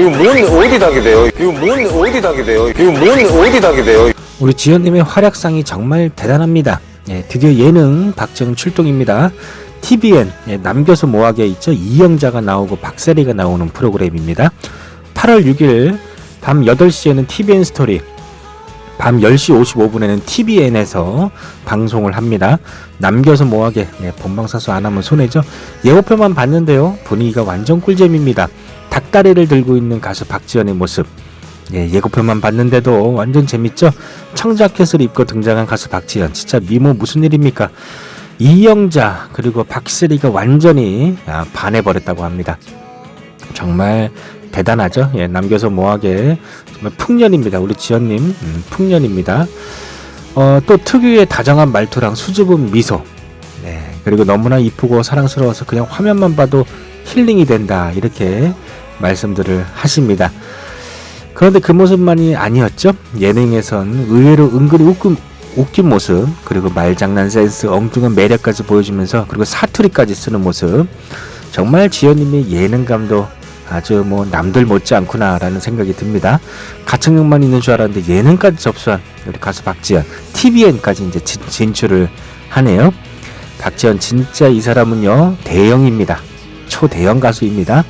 이거 뭔 어디 닭이 돼요? 이거 뭔 어디 닭이 돼요? 이거 뭔 어디 닭이 돼요? 우리 지연님의 활약상이 정말 대단합니다. 예, 드디어 예능 박정 출동입니다. TVN 예, 남겨서 뭐하게 있죠? 이영자가 나오고 박세리가 나오는 프로그램입니다. 8월 6일 밤 8시에는 TVN 스토리 밤 10시 55분에는 TVN에서 방송을 합니다. 남겨서 뭐하게 예, 본방사수 안 하면 손해죠. 예고편만 봤는데요. 분위기가 완전 꿀잼입니다. 닭다리를 들고 있는 가수 박지연의 모습 예, 예고편만 봤는데도 완전 재밌죠? 청자켓을 입고 등장한 가수 박지현. 진짜 미모 무슨 일입니까? 이영자 그리고 박세리가 완전히 아, 반해버렸다고 합니다. 정말 대단하죠? 예, 남겨서 뭐하게 정말 풍년입니다. 우리 지연님 음, 풍년입니다. 어, 또 특유의 다정한 말투랑 수줍은 미소. 네, 그리고 너무나 이쁘고 사랑스러워서 그냥 화면만 봐도 힐링이 된다 이렇게 말씀들을 하십니다. 그런데 그 모습만이 아니었죠. 예능에선 의외로 은근히 웃긴, 웃긴 모습, 그리고 말장난 센스, 엉뚱한 매력까지 보여주면서, 그리고 사투리까지 쓰는 모습. 정말 지연님의 예능감도 아주 뭐 남들 못지 않구나라는 생각이 듭니다. 가창력만 있는 줄 알았는데 예능까지 접수한 우리 가수 박지연, TVN까지 이제 진, 진출을 하네요. 박지연 진짜 이 사람은요 대형입니다. 초대형 가수입니다.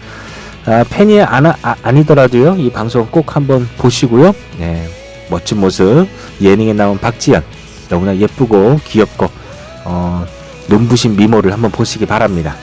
아, 팬이 안, 아, 아니더라도요. 이 방송 꼭 한번 보시고요. 네, 멋진 모습. 예능에 나온 박지연. 너무나 예쁘고 귀엽고 어, 눈부신 미모를 한번 보시기 바랍니다